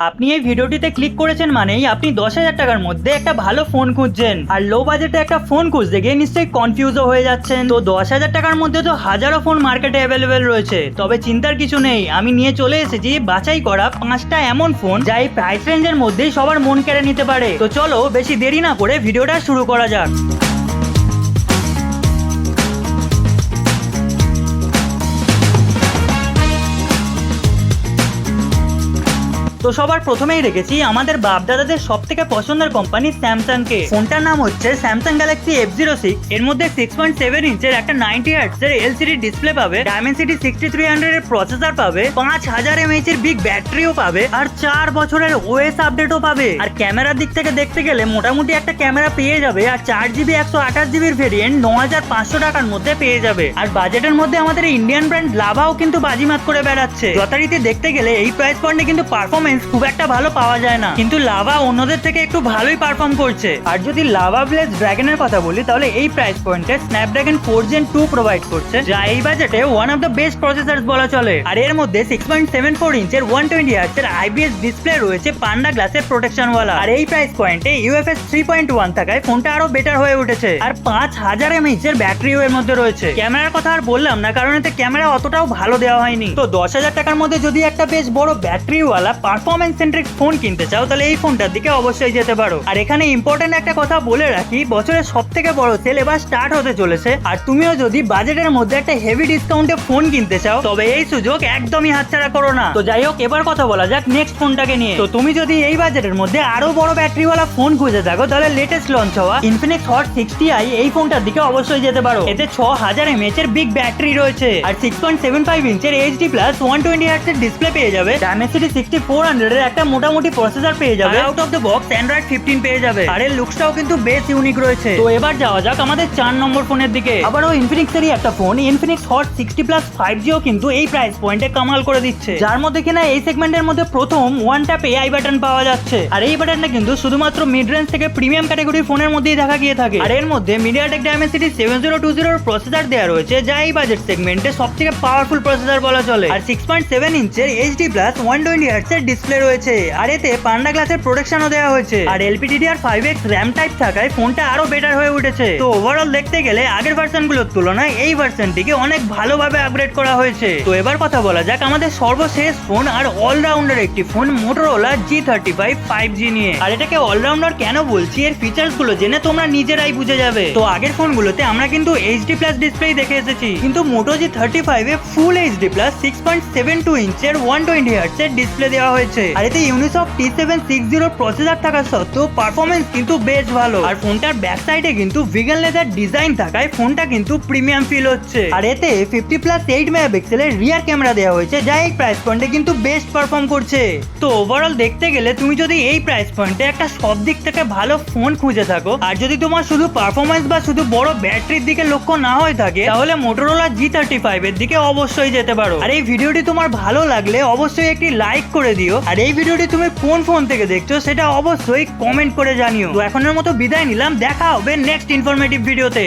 আপনি এই ভিডিওটিতে ক্লিক করেছেন মানেই আপনি দশ হাজার টাকার মধ্যে একটা ভালো ফোন খুঁজছেন। আর লো বাজেটে একটা ফোন খুঁজতে গিয়ে নিশ্চয়ই কনফিউজও হয়ে যাচ্ছেন। তো দশ হাজার টাকার মধ্যে তো হাজারো ফোন মার্কেটে অ্যাভেলেবেল রয়েছে। তবে চিন্তার কিছু নেই, আমি নিয়ে চলে এসেছি বাছাই করা পাঁচটা এমন ফোন যা এই প্রাইস রেঞ্জের মধ্যেই সবার মন কেড়ে নিতে পারে। তো চলো বেশি দেরি না করে ভিডিওটা শুরু করা যাক। তো সবার প্রথমেই রেখেছি আমাদের বাপদাদাদের সব থেকে পছন্দের কোম্পানি স্যামসাং কে ফোনটার নাম হচ্ছে Samsung Galaxy F zero six এর মধ্যে সিক্স পয়েন্ট সেভেন ইঞ্চের একটা নাইনটি হার্টস এর এলসিডি ডিসপ্লে পাবে ডায়মেন্সিটি সিক্সটি থ্রি হান্ড্রেড এর প্রসেসর পাবে, পাঁচ হাজার এমএইচ এর বিগ ব্যাটারিও পাবে, আর চার বছরের ওএস আপডেটও পাবে। আর ক্যামেরার দিক থেকে দেখতে গেলে মোটামুটি একটা ক্যামেরা পেয়ে যাবে, আর চার জিবি, একশো আঠাশ জিবির ভেরিয়েন্ট ন হাজার পাঁচশো টাকার মধ্যে পেয়ে যাবে। আর বাজেটের মধ্যে আমাদের ইন্ডিয়ান ব্র্যান্ড লাভাও কিন্তু বাজিমাত করে বেড়াচ্ছে। যথারীতি দেখতে গেলে এই প্রাইস পয়েন্টে কিন্তু পারফরমেন্স খুব একটা ভালো পাওয়া যায় না। কিন্তু লাভা অন্যদের থেকে একটু ভালোই পারফর্ম করছে। আর যদি লাভা ব্লেজ ড্রাগনের কথা বলি, তাহলে এই প্রাইস পয়েন্টে Snapdragon four gen two provide করছে, যা এই বাজেটে one of the best processor বলা চলে। আর এর মধ্যে সিক্স পয়েন্ট সেভেন ফোর ইঞ্চের ওয়ান টোয়েন্টি এর আইবিএস ডিসপ্লে রয়েছে পান্ডা গ্লাসের প্রোটেকশন ওয়ালা। আর এই প্রাইস পয়েন্টে ইউএফএস থ্রি পয়েন্ট ওয়ান থাকায় ফোনটা আরও বেটার হয়ে উঠেছে। আর পাঁচ হাজার এমএইচ এর ব্যাটারিও এর মধ্যে রয়েছে। ক্যামেরার কথা আর বললাম না, কারণ এতে ক্যামেরা অতটাও ভালো দেওয়া হয়নি। তো দশ হাজার টাকার মধ্যে যদি একটা বেশ বড় ব্যাটারি ওয়ালা ব্যাটারিওয়ালা পারফরমেন্স সেন্ট্রিক ফোন কিনতে চাও, তাহলে এই ফোনটার দিকে অবশ্যই যেতে পারো। আর এখানে ইম্পর্টেন্ট একটা কথা বলে রাখি, বছরের সব থেকে বড় সেল এবার স্টার্ট হতে চলেছে। আর তুমিও যদি বাজেটের মধ্যে একটা হেভি ডিসকাউন্টে ফোন কিনতে চাও, তবে এই সুযোগ একদমই হাতছাড়া করো না। তো যাই হোক, এবার কথা বলা যাক নেক্সট ফোনটাকে নিয়ে। তো তুমি যদি এই বাজেটের মধ্যে আরও বড় ব্যাটারিওয়ালা ফোন খুঁজে থাকো, তাহলে লেটেস্ট লঞ্চ হওয়া ইনফিনিক্স হট সিক্সটি আই এই ফোনটার দিকে অবশ্যই যেতে পারো। এতে ছ হাজার এমএচ এর বিগ ব্যাটারি রয়েছে। আর six point seven five ইঞ্চের HD plus one twenty hertz এর ডিসপ্লে পেয়ে যাবে। ডায়মেন্সিটি সিক্সটি ফোর হান্ড্রেড এর একটা মোটামুটি প্রসেসর পেয়ে যাবে। Out of the box Android fifteen পেয়ে যাবে। আর এর লুকসটাও কিন্তু বেশ ইউনিক রয়েছে। তো এবার যাওয়া যাক আমাদের চার নম্বর ফোনের দিকে। আবারও ইনফিনিক্সেরই একটা phone Infinix hot sixty plus five G কিন্তু এই প্রাইস পয়েন্টে কামাল করে দিচ্ছে। যার মধ্যে কিনা এই সেগমেন্টের মধ্যে প্রথম ওয়ান ট্যাপ এআই বাটন পাওয়া যাচ্ছে। আর এই বাটনটা কিন্তু শুধুমাত্র মিড রেঞ্জ থেকে প্রিমিয়াম ক্যাটাগরি ফোনের মধ্যেই দেখা গিয়ে থাকে। আর এর মধ্যে MediaTek Dimensity seven zero two জিরোর প্রসেসর দেওয়া রয়েছে যা এই বাজেট সেগমেন্টে সব থেকে পাওয়ারফুল প্রসেসর বলা চলে। আর six point seven ইঞ্চের HD plus one twenty hertz এর ডিসপ্লে রয়েছে। আর এতে পান্ডা গ্লাসের প্রোটেকশনও দেওয়া হয়েছে। আর LPDDR five X RAM type থাকায় ফোনটা আরও বেটার হয়ে উঠেছে। তো ওভারঅল দেখতে গেলে আগের ভার্সন ভার্সনগুলোর তুলনায় এই ভার্সনটিকে অনেক ভালোভাবে আপগ্রেড করা হয়েছে। তো এবার কথা বলা যাক আমাদের সর্বশেষ ফোন আর অলরাউন্ডার একটি phone Motorola G thirty five five G নিয়ে। আর এটাকে অলরাউন্ডার কেন বলছি? এর ফিচার্সগুলো জেনে তোমরা নিজেরাই বুঝে যাবে। তো আগের ফোনগুলোতে আমরা কিন্তু এইচডি প্লাস ডিসপ্লে দেখে এসেছি। কিন্তু মোটো জি থার্টি ফাইভ এ full HD plus six point seven two ইঞ্চের one twenty hertz এর ডিসপ্লে দেওয়া হয়েছে। আর এতে Unisoc T seven six zero processor থাকা সত্ত্বেও পারফরমেন্স কিন্তু বেশ ভালো। আর ফোনটার ব্যাক সাইডে কিন্তু ভিগান লেদার ডিজাইন থাকায় ফোনটা কিন্তু প্রিমিয়াম ফিল হচ্ছে। আর এতে fifty plus eight rear camera দেওয়া হয়েছে, যা এই প্রাইস পয়েন্টে কিন্তু বেস্ট পারফর্ম করছে। তো ওভারঅল দেখতে গেলে তুমি যদি এই প্রাইস পয়েন্টে একটা সব দিক থেকে ভালো ফোন খুঁজে থাকো, আর যদি তোমার শুধু পারফরমেন্স বা শুধু বড় ব্যাটারির দিকে লক্ষ্য না হয়ে থাকে, তাহলে মোটরোলা জি থার্টি ফাইভ এর দিকে অবশ্যই যেতে পারো। আর এই ভিডিওটি তোমার ভালো লাগলে অবশ্যই একটি লাইক করে দিও। আর এই ভিডিওটি তুমি কোন ফোন থেকে দেখছ সেটা অবশ্যই কমেন্ট করে জানিও। তো এখনের মতো বিদায় নিলাম। দেখা হবে নেক্সট ইনফরমেটিভ ভিডিওতে